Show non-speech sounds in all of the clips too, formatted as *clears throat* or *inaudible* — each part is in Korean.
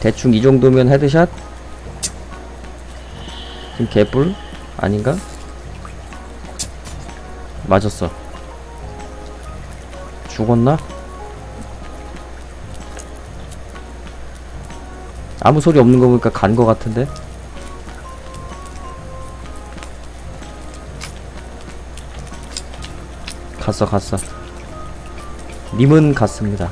대충 이 정도면 헤드샷? 지금 개뿔? 아닌가? 맞았어 죽었나? 아무 소리 없는 거 보니까 간 거 같은데? 갔어 갔어 님은 갔습니다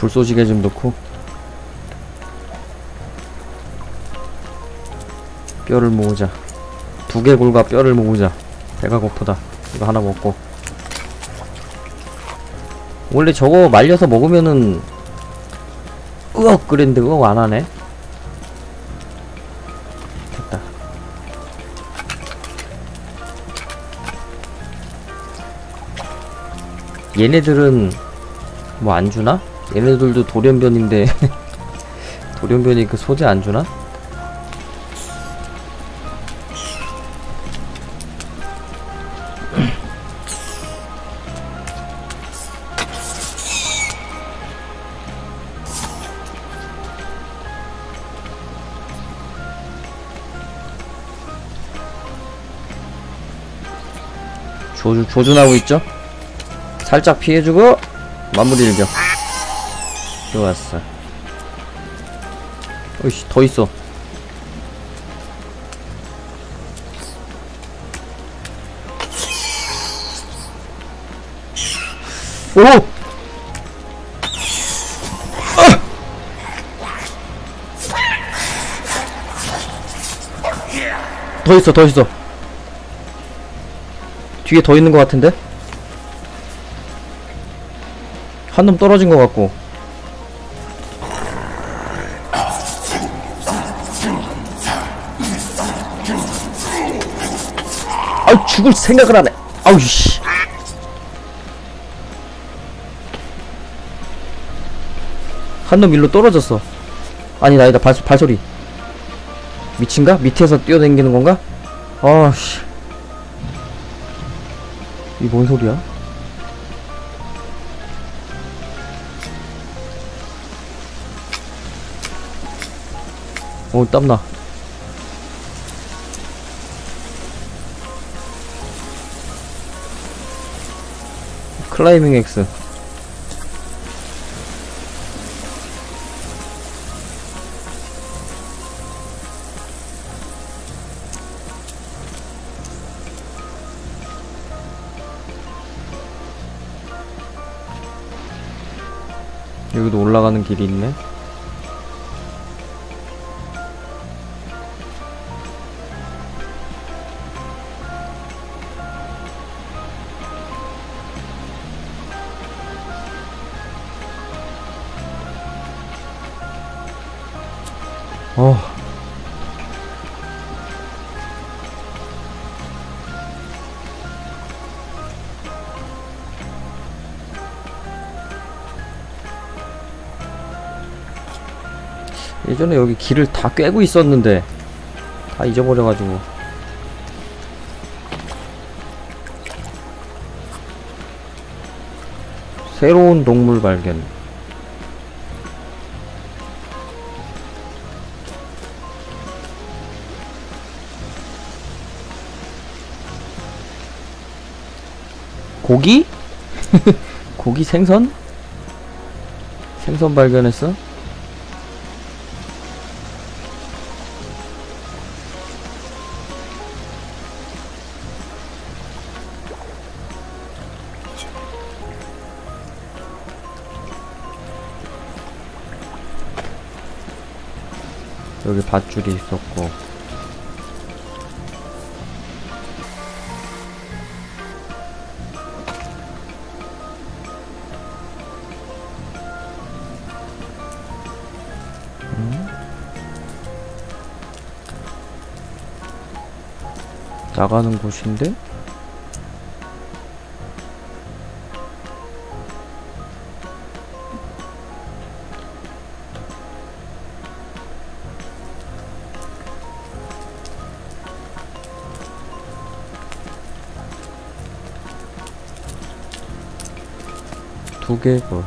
불쏘시개 좀 넣고. 뼈를 모으자. 두개골과 뼈를 모으자. 배가 고프다. 이거 하나 먹고. 원래 저거 말려서 먹으면은 으억 그랬는데 으억 안하네? 됐다. 얘네들은 뭐 안주나? 얘네들도 돌연변인데 *laughs* 돌연변이 그 소재 안 주나? *clears throat* 조준, 조준하고 있죠? 살짝 피해주고 마무리 일격 좋았어 어이씨 더 있어 오! 아! 더 있어 더 있어 뒤에 더 있는 것 같은데? 한 놈 떨어진 것 같고 아우 죽을 생각을 안해 아우 씨 한 놈 일로 떨어졌어 아니다 아니다 발, 발소리 미친가? 밑에서 뛰어다니는 건가? 아씨 이 뭔 소리야? 오 땀나 클라이밍 X. 여기도 올라가는 길이 있네 예전에 여기 길을 다 꿰고 있었는데 다 잊어버려가지고 새로운 동물 발견 고기? *laughs* 고기 생선? 생선 발견했어? 여기 밧줄이 있었고 음? 나가는 곳인데? 두 개고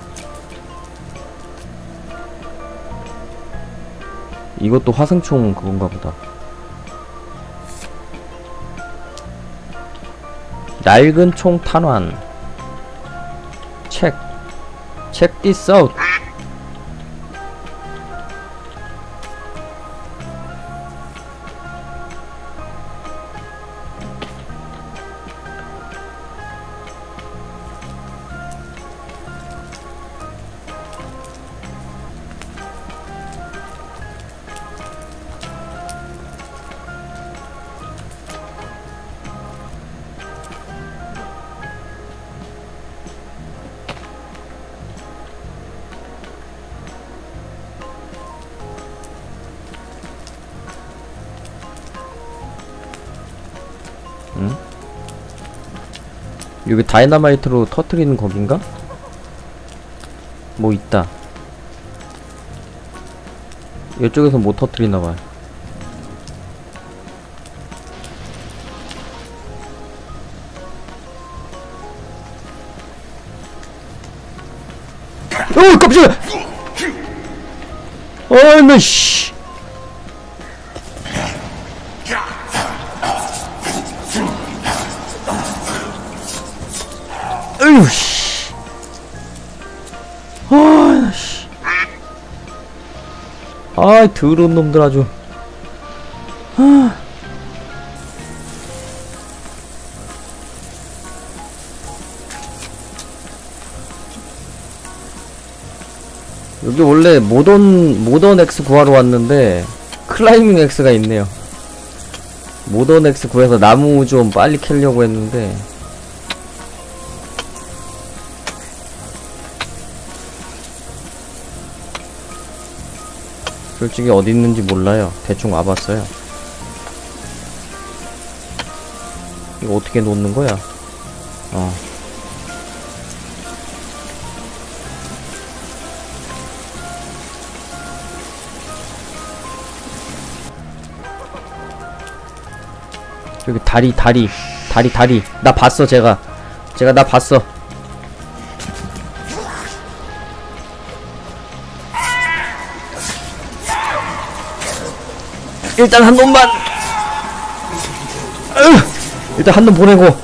이것도 화승총 그건가 보다. 낡은 총 탄환. 책 check this out 여기 다이너마이트로 터트리는 거긴가? 뭐 있다. 이쪽에서 못 터트리나봐요. 어, 깜짝이야! 어, 나, 씨! 으유, 씨. 아, 나, 씨. 아, 더러운 놈들 아주. 아. 여기 원래 모던 모던 X 구하러 왔는데 클라이밍 X가 있네요. 모던 X 구해서 나무 좀 빨리 캐려고 했는데 솔직히 어디 있는지 몰라요. 대충 와봤어요. 이거 어떻게 놓는 거야? 어. 여기 다리 다리 다리 다리 나 봤어 제가 제가 나 봤어 일단 한 놈만 으! 일단 한 놈 보내고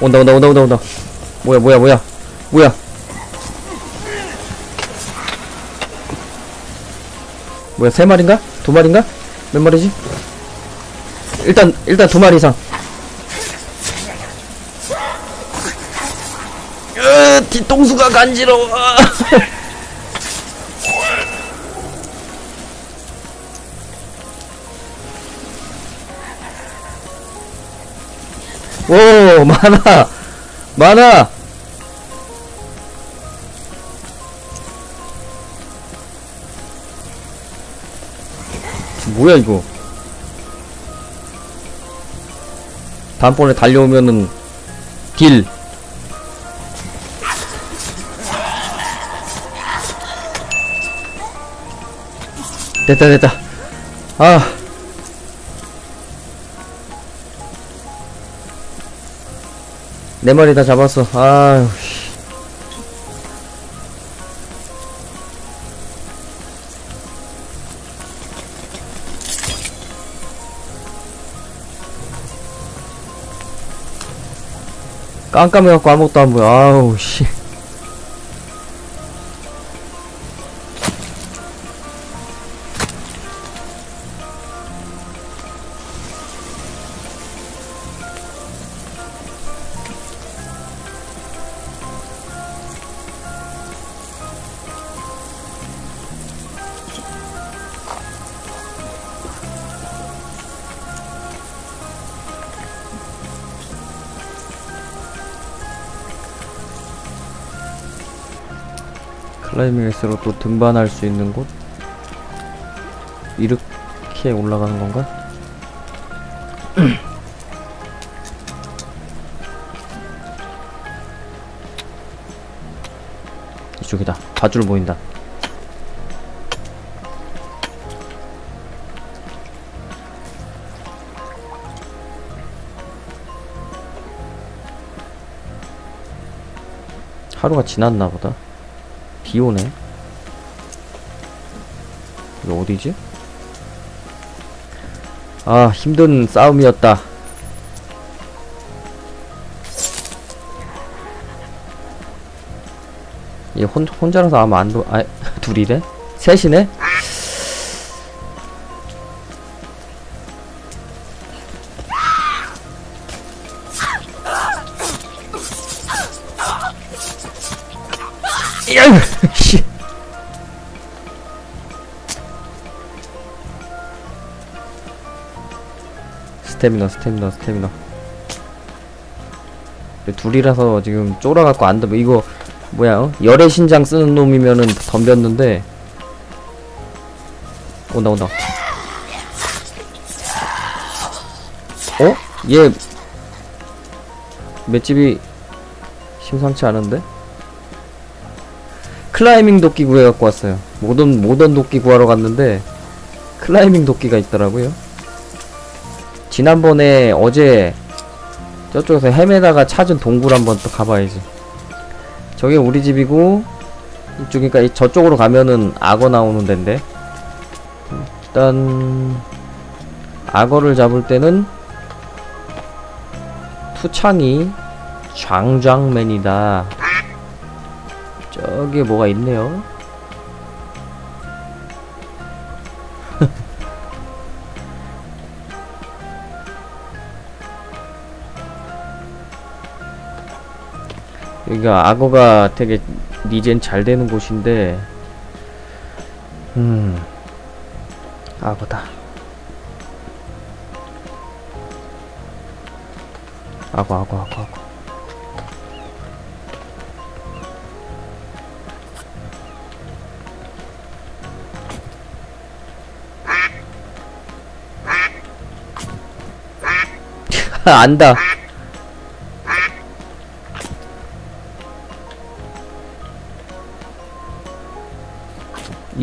온다 온다 온다 온다 온다 뭐야 뭐야 뭐야 뭐야 뭐야 세 마리인가? 두 마리인가? 몇 마리지? 일단 일단 두 마리 이상 뒤통수가 간지러워. *laughs* 오, 많아. 많아. 뭐야, 이거. 다음번에 달려오면은, 딜. 됐다 됐다. 아. 네 마리 다 잡았어. 아유 씨. 깜깜해갖고 아무것도 안 보여. 아우 씨 클라이밍에서로 또 등반할 수 있는 곳? 이렇게 올라가는 건가? *clears throat* 이쪽이다. 밧줄 보인다. 하루가 지났나 보다. 비 오네. 이거 어디지? 아, 힘든 싸움이었다. 얘 혼, 혼자라서 아마 안 도, 아, *laughs* 둘이래? 셋이네? 스태미너, 스태미너. 근데 둘이라서 지금 쫄아갖고 안 돼. 이거 뭐야? 어? 열의 신장 쓰는 놈이면은 덤볐는데. 온다 온다. 어? 얘 맷집이 심상치 않은데? 클라이밍 도끼 구해갖고 왔어요. 모던 모던 도끼 구하러 갔는데 클라이밍 도끼가 있더라고요. 지난번에 어제 저쪽에서 헤매다가 찾은 동굴 한번 또 가봐야지. 저게 우리 집이고 이쪽이니까 이- 저쪽으로 가면은 악어 나오는 데인데 일단 악어를 잡을 때는 투창이 장장맨이다. 저기 뭐가 있네요. 여기가 악어가 되게 니젠 잘 되는 곳인데 음 악어다. 악어 악어 악어 악어. *laughs* 안다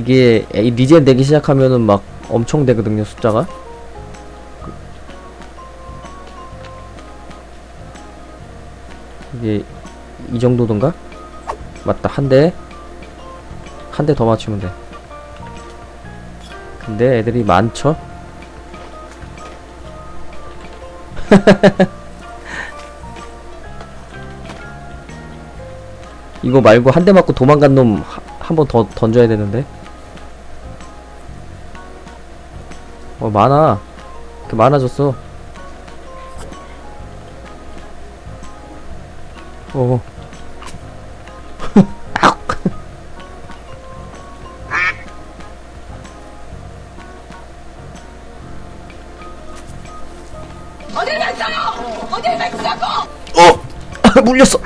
이게 에- 리젠 되기 시작하면은 막 엄청 되거든요 숫자가 이게 이 정도던가? 맞다 한 대 한 대 더 맞추면 돼 근데 애들이 많죠? *laughs* 이거 말고 한 대 맞고 도망간 놈 한 번 더 던져야 되는데 어 많아 그 많아졌어 어. *laughs* 어딜? 어딜! 어! 아, *laughs* 물렸어!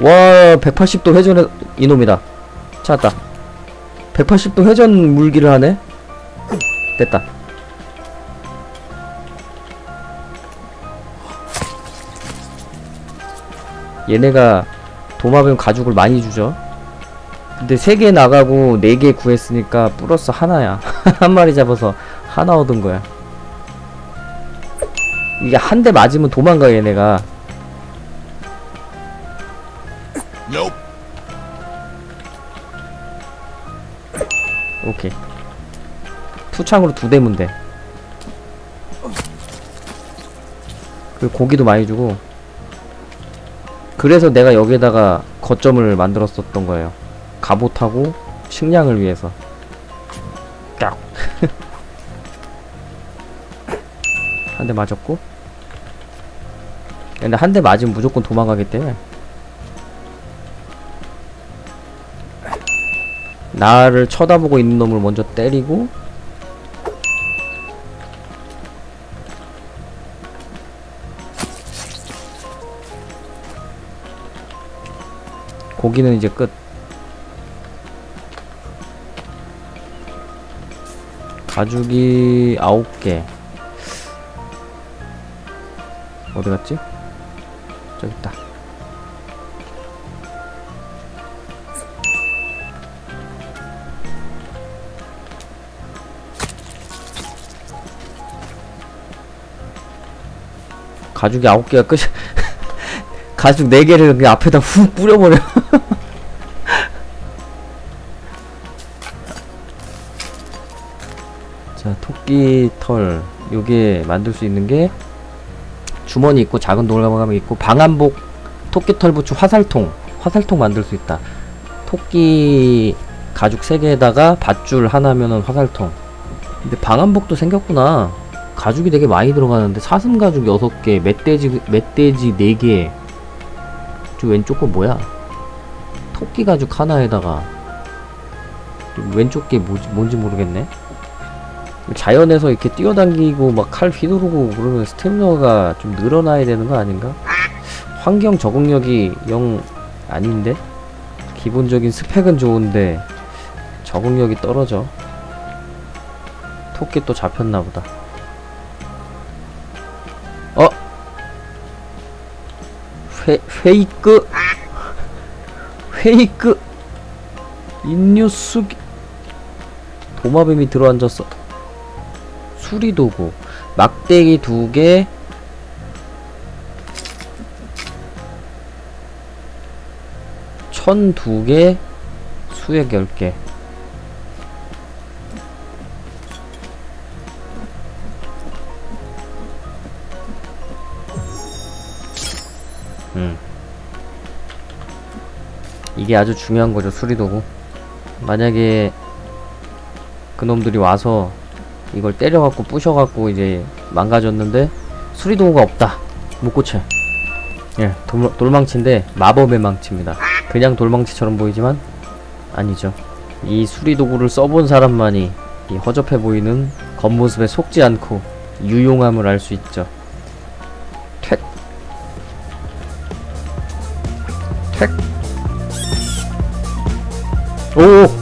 와, 180도 회전에, 이놈이다. 찾았다. 180도 회전 물기를 하네? 됐다. 얘네가 도마뱀 가죽을 많이 주죠. 근데 3개 나가고 4개 구했으니까 플러스 하나야. *laughs* 한 마리 잡아서 하나 얻은 거야. 이게 한 대 맞으면 도망가 얘네가. 오케이 투창으로 두 대면 돼. 그리고 고기도 많이 주고. 그래서 내가 여기에다가 거점을 만들었었던 거예요. 갑옷하고 식량을 위해서. 깍. *laughs* 한 대 맞았고. 근데 한 대 맞으면 무조건 도망가기 때문에. 나를 쳐다보고 있는 놈을 먼저 때리고 고기는 이제 끝. 가죽이 아홉 개. 어디 갔지? 저기 있다. 가죽이 아홉 개가 끝이 *laughs* 가죽 4개를 그냥 앞에다 훅 뿌려버려 자 토끼 털 요게 만들 수 있는 게 주머니 있고 작은 돌가방 있고 방한복 토끼 털 부츠 화살통 화살통 만들 수 있다. 토끼 가죽 3개에다가 밧줄 하나면은 화살통. 근데 방한복도 생겼구나. 가죽이 되게 많이 들어가는데 사슴 가죽 6개 멧돼지 멧돼지 4개. 저 왼쪽 거 뭐야? 토끼 가죽 하나에다가. 또 왼쪽 게 뭐지, 뭔지 모르겠네 자연에서 이렇게 뛰어다니고 막 칼 휘두르고 그러면 스태미너가 좀 늘어나야 되는 거 아닌가? 환경 적응력이 영 아닌데? 기본적인 스펙은 좋은데 적응력이 떨어져 토끼 또 잡혔나 보다 어? 회, 페이크 페이크 인뉴스 도마뱀이 들어앉았어 수리도구. 막대기 두개. 천 두개. 수액 열개. 음. 이게 아주 중요한 거죠 수리도구. 만약에 그놈들이 와서 이걸 때려갖고 부셔갖고 이제 망가졌는데 수리도구가 없다. 못 고쳐 예 돌, 돌망치인데 마법의 망치입니다. 그냥 돌망치처럼 보이지만 아니죠. 이 수리도구를 써본 사람만이 이 허접해 보이는 겉모습에 속지 않고 유용함을 알 수 있죠. 퇴 퇴. 오!